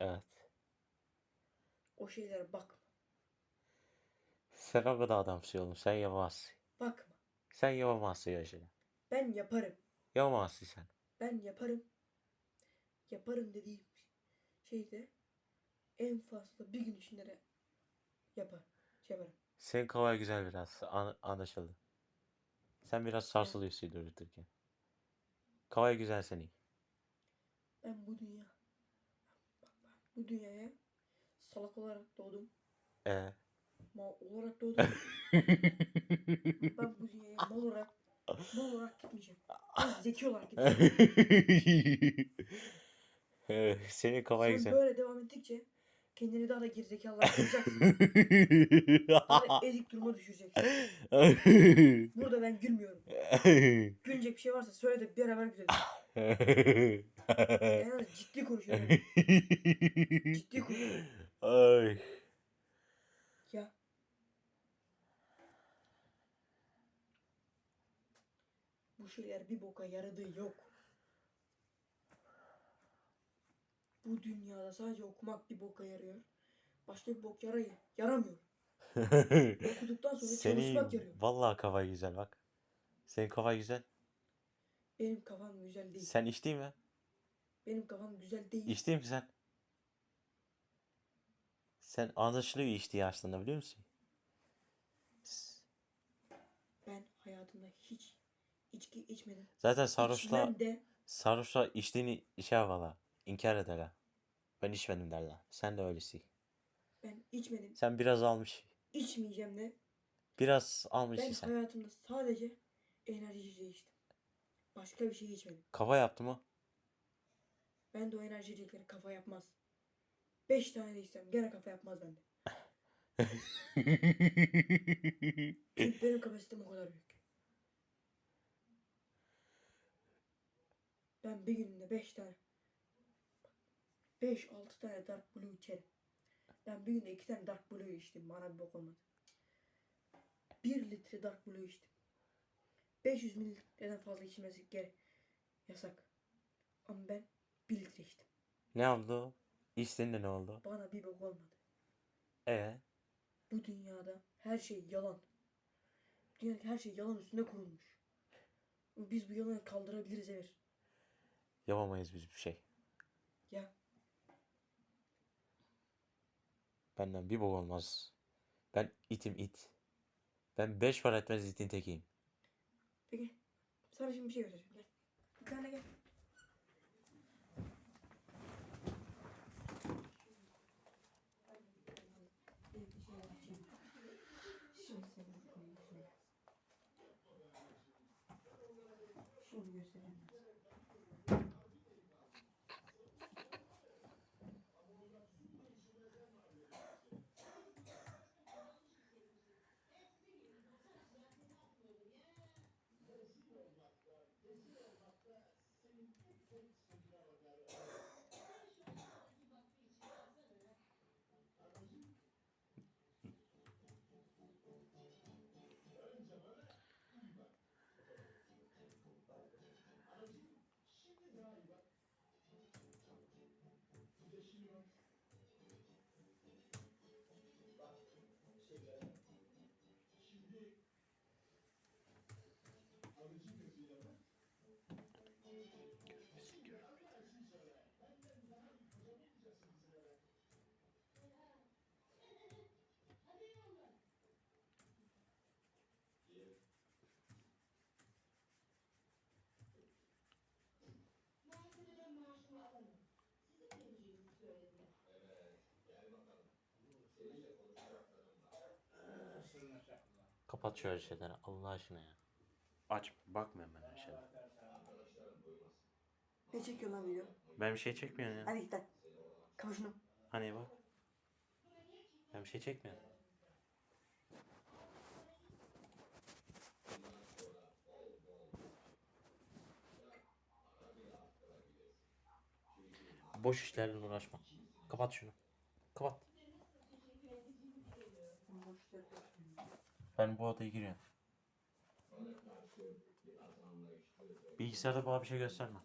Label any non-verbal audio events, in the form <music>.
Evet. O şeylere bakma. Sen o kadar adamsın oğlum. Sen yapamazsın. Bakma. Sen yapamazsın ya şeyler. Ben yaparım. Yapamazsın sen. Ben yaparım. Yaparım dediğim şeyde en fazla bir gün içinde de yapar. Şey yaparım. Senin kafa güzel biraz. An anlaşıldı. Sen biraz sarsılıyorsun üretirken. Kafa güzel senin. Ben bu dünya bu dünyaya salak olarak doğdum. Ee. Mal olarak doğdum. <laughs> ben bu dünyaya mal olarak mal olarak gitmeyeceğim. Ben zeki olarak gideceğim. Ee, Senin kafa Sen güzel. böyle devam ettikçe kendini daha da gerizekalılaştıracaksın. <laughs> daha da ezik duruma düşüreceksin. <laughs> Burada ben gülmüyorum. Gülecek bir şey varsa söyle de beraber gülelim. <laughs> Az ciddi konuşuyorum. Ciddi konuşuyorum. Ay. Ya. Bu şeyler bir boka yaradığı yok. Bu dünyada sadece okumak bir boka yarıyor. Başka bir bok yarayı yaramıyor. <laughs> Okuduktan sonra Senin çalışmak yarıyor. vallahi kafa güzel bak. Senin kafa güzel. Benim kafam güzel değil. Sen içtin mi? Benim kafam güzel değil. İçtin mi sen? Sen anlaşılıyor içtiği aslında biliyor musun? Ben hayatımda hiç içki içmedim. Zaten sarhoşla de sarhoşla içtiğini şey valla inkar ederler. Ben içmedim derler. Sen de öylesin. ben içmedim. Sen biraz almış. İçmeyeceğim de. Biraz almışsın Ben sen. hayatımda sadece enerji içtim. Başka bir şey içmedim. Kafa yaptı mı? Ben de o enerji içecekleri kafa yapmaz. Beş tane de içsem gene kafa yapmaz bende. <laughs> Çünkü benim kapasitem o kadar büyük. Ben bir günde beş tane beş altı tane Dark Blue içerim. Ben bir günde iki tane Dark Blue içtim. Bana bir bok olmadı. Bir litre Dark Blue içtim. 500 mililitreden fazla içmesi gerek. Yasak. Ama ben bir litre içtim. ne oldu? İçtin de ne oldu? Bana bir bok olmadı. E Bu dünyada her şey yalan. Dünyadaki her şey yalan üstünde kurulmuş. Biz bu yalanı kaldırabiliriz Emir. yapamayız biz bir şey. Ya Benden bir bok olmaz. Ben itim it. Ben beş para etmez itin tekiyim. Peki sana şimdi bir şey göstereceğim. Gel. Bir tane gel. Şimdi göstereyim. Kapat şöyle şeyleri Allah aşkına ya. Aç bakmıyorum ben öyle şeylere. Ne çekiyor lan video? Ben bir şey çekmiyorum ya. Hadi git lan. Kapat şunu. Hani bak. Ben bir şey çekmiyorum. Boş işlerle uğraşma. Kapat şunu. Kapat. Ben bu odaya giriyorum. Bilgisayarda bana bir şey gösterme.